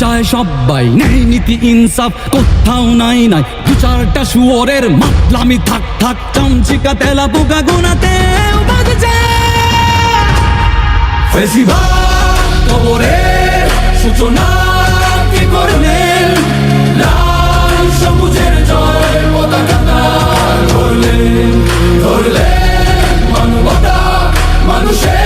চায় সবাই নেই নীতি ইনসাফ, কোথাও নাই নাই। দু চারটা শুয়োরের মাতলামি থাক থাক চামচিকা তেলা, পোকা গোনাতে মানুষের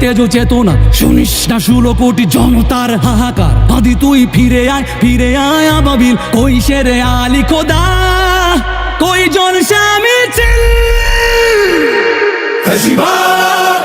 তেজ চেতনা। শুনিস না ষোলো কোটি জনতার হাহাকার। আদি তুই ফিরে আয় ফিরে আয় আবাবিল। কই সেরে আলি খোদা? কই জন স্বামী ফেসিবাদ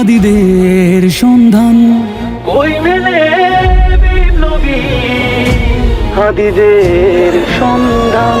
হাদিদের সন্ধান। ওই মেলে বিপ্লবী হাদিদের সন্ধান।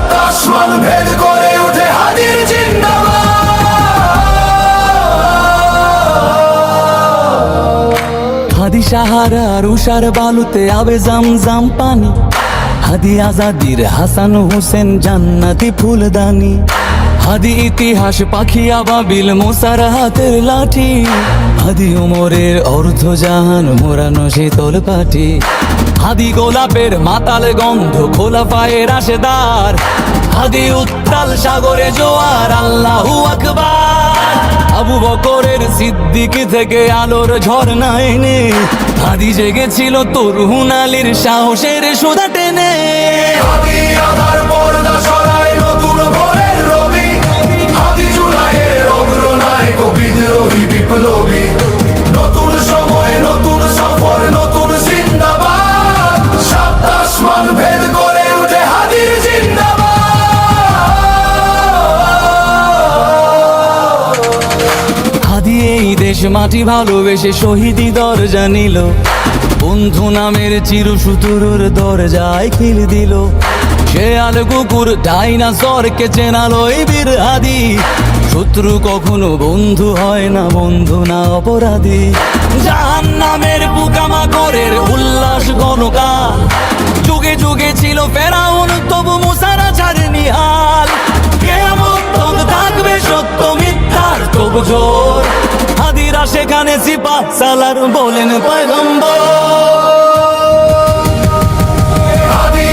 ভেদ করে উঠে জিন্দাবাদ। হাদি সাহারার উষার বালুতে আবে জাম জাম পানি। হাদি আজাদির হাসান হোসেন জান্নাতি ফুলদানি। হাদি ইতিহাস পাখি আবাবিল মোসার হাতের লাঠি। হাদি উমরের অর্ধ জাহান মোরানো শীতল পাটি হাদি গোলাপের মাতাল গন্ধ খোলা পায়ের আশেদার। হাদি উত্তাল সাগরে জোয়ার, আল্লাহু আকবার। আবু বকরের সিদ্দিক থেকে আলোর ঝর্ণা এনে, হাদি জেগেছিল তরুণ আলীর সাহসের সুদা টেনে। মাটি ভালোবেসে শহীদি দরজা নিল। বন্ধু নামের চির সুতুরুর দরজায় খিল দিল। সে আল কুকুর ডাইনাসরকে চেনালো এই বীর আদি শত্রু কখনো বন্ধু হয় না, বন্ধু না অপরাধী। জাহান নামের পোকামাকড়ের উল্লাস গণকাল যুগে যুগে ছিল ফেরাউন সেখানে সিপা সালার বলেন পয়গম্বর। হাদি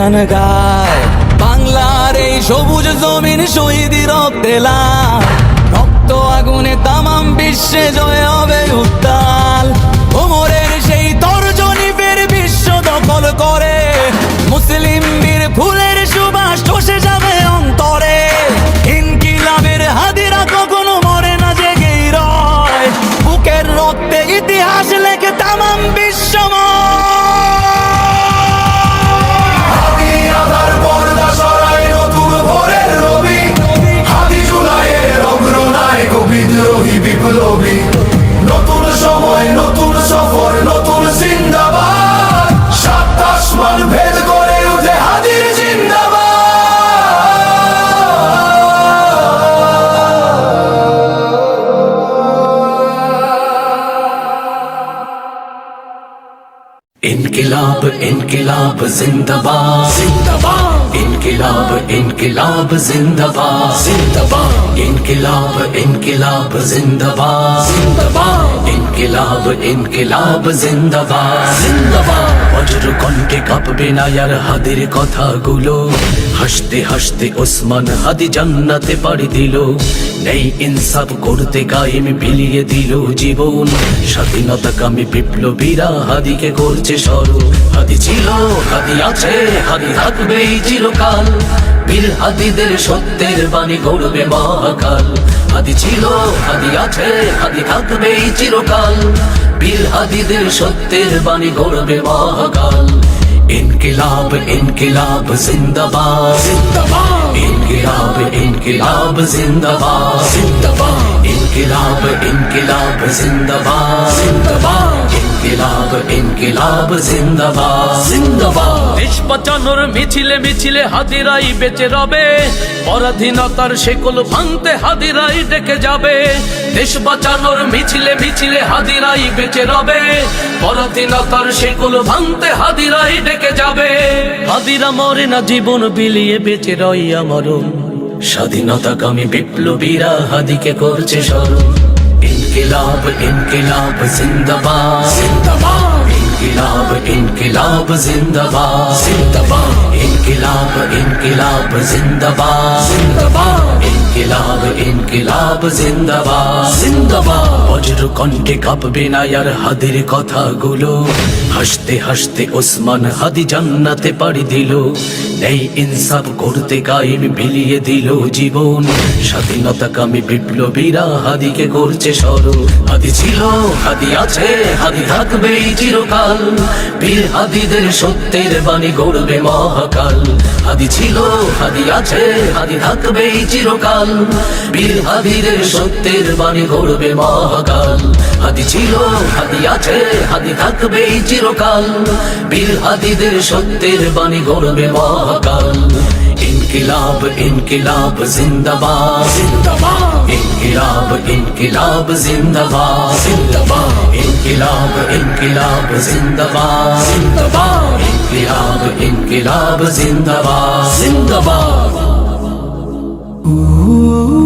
গান গায়। বাংলার এই সবুজ জমিন শহীদি রক্তে আগুনে তামাম বিশ্বে জয় হবে উত্তাল। ওমরের সেই তর্জনী ফের বিশ্ব দখল इनकिलाब इनकिलाब जिंदाबाद जिंदाबाद इनकिलाब इनकिलाब जिंदाबाद जिंदाबाद इनकिलाब इनकिलाब जिंदाबाद जिंदाबाद इनकिलाब इनकिलाब जिंदाबाद जिंदाबाद বজ্র কণ্ঠে কাঁপবে না আর হাদের কথাগুলো। হাসতে হাসতে ওসমান হাদি জান্নাতে পাড়ি দিল। নেই ইনসাফ করতে কায়েম বিলিয়ে দিল জীবন। স্বাধীনতা কামী বিপ্লবীরা হাদিকে করছে সরু হাদি ছিল, হাদি আছে, হাদি থাকবে এই চিরকাল। বীর হাদিদের সত্যের বাণী গৌরবে মহাকাল। হাদি ছিল হাদি আছে হাদি থাকবে চিরকাল। বীর হাদিদের সত্যের বাণী গৌরবে মহাকাল। ইনকিলাব ইনকিলাব জিন্দাবাদ। জিন্দাবাদ। ইনকিলাব ইনকিলাব জিন্দাবাদ। জিন্দাবাদ। ইনকিলাব ইনকিলাব জিন্দাবাদ জিন্দাবাদ ইনকিলাব ইনকিলাব জিন্দাবাদ জিন্দাবাদ দেশ বাঁচানোর মিছিলে মিছিলে হাদিরাই বেঁচে রবে। পরাধীনতার শেকল ভাঙতে হাদিরাই ডেকে যাবে। দেশ বাঁচানোর মিছিলে মিছিলে হাদিরাই বেঁচে রবে। পরাধীনতার শেকল ভাঙতে হাদিরাই ডেকে যাবে। হাদিরা মরে না জীবন বিলিয়ে বেঁচে রই আমারও স্বাধীনতা কামী বিপ্লবীরা হাদিকে করছে স্মরণ। ইনকিলাব ইনকিলাব জিন্দাবাদ জিন্দাবাদ। ইনকিলাব ইনকিলাব জিন্দাবাদ জিন্দাবাদ ইনকিলাব ইনকিলাব জিন্দাবাদ জিন্দাবাদ ইনকিলাব ইনকিলাব জিন্দাবাদ জিন্দাবাদ বজ্র কণ্ঠে কাঁপবে না আর হাদের কথাগুলো হাসতে হাসতে ওসমান হাদি জান্নাতে পাড়ি দিল নেই ইনসাফ করতে কায়েম বিলিয়ে দিল জীবন স্বাধীনতা কামী বিপ্লবীরা হাদিকে করছে সরু হাদি ছিল হাদি আছে হাদি থাকবে এই চিরকাল বীর হাদিদের সত্যের বাণী গড়বে মহাকাল। হাদি ছিল, হাদি আছে, হাদি থাকবে চিরকাল। বীর হাদিদের সত্যের বাণী গড়বে মহাকাল। হাদি ছিল, হাদি আছে, হাদি থাকবে চিরকাল। বীর হাদিদের সত্যের বাণী গড়বে মহাকাল। ইনকিলাব ইনকিলাব, জিন্দাবাদ। জিন্দাবাদ। ইনকিলাব ইনকিলাব জিন্দাবাদ জিন্দাবাদ ইনকিলাব ইনকিলাব জিন্দাবাদ জিন্দাবাদ ইনকিলাব ইনকিলাব জিন্দাবাদ জিন্দাবাদ দেশের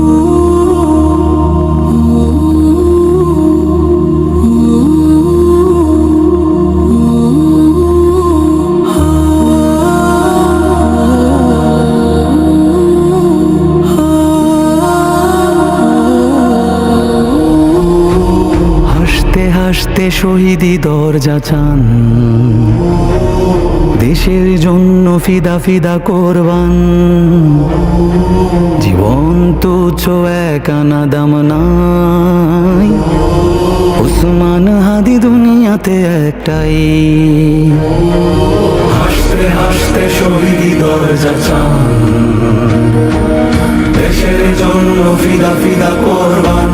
ফিদা ফিদা করবান। জীবন তুচ্ছ এক আনা দাম নাই। উসমান হাদি দুনিয়াতে একটাই। হাসতে হাসতে শহীদি দরজা চান। দেশের জন্য ফিদা ফিদা করবান।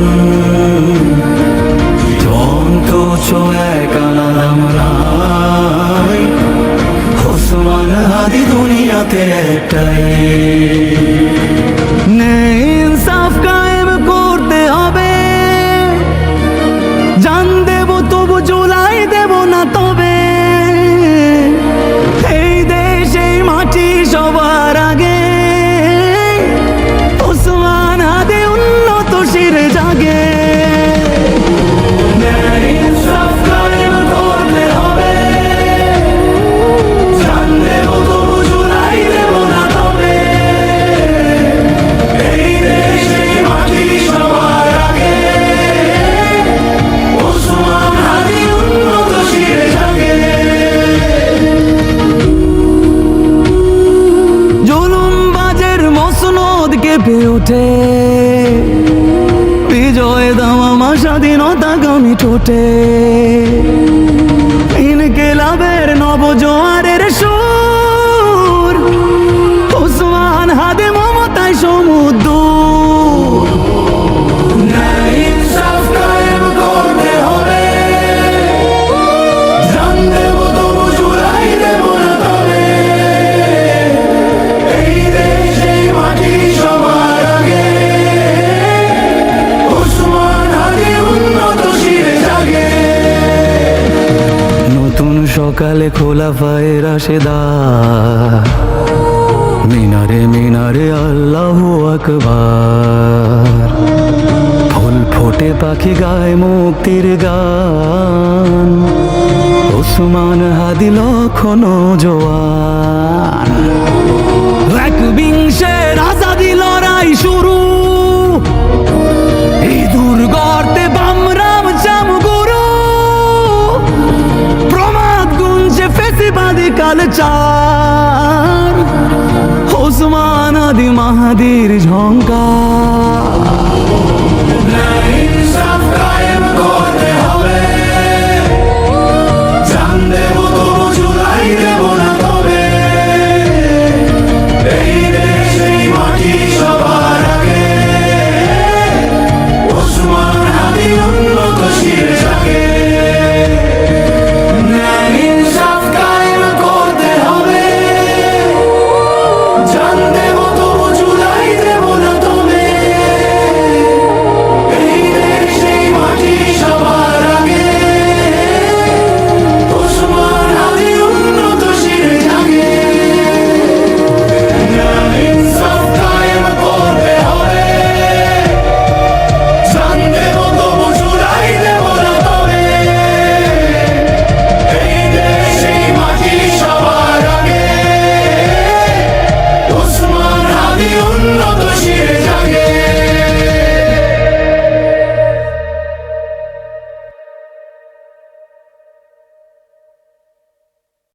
জন্তু এক উসমান হাদি দুনিয়াতে একটাই সকালে খোলা ফায়ের রাশেদা মিনারে মিনারে আল্লাহ আকবার। ফুল ফোটে পাখি গায় মুক্তির গান। ওসমান হাদি লক্ষণ জোয়ান। এক আজাদি লড়াই শুরু। ফেসিবাদী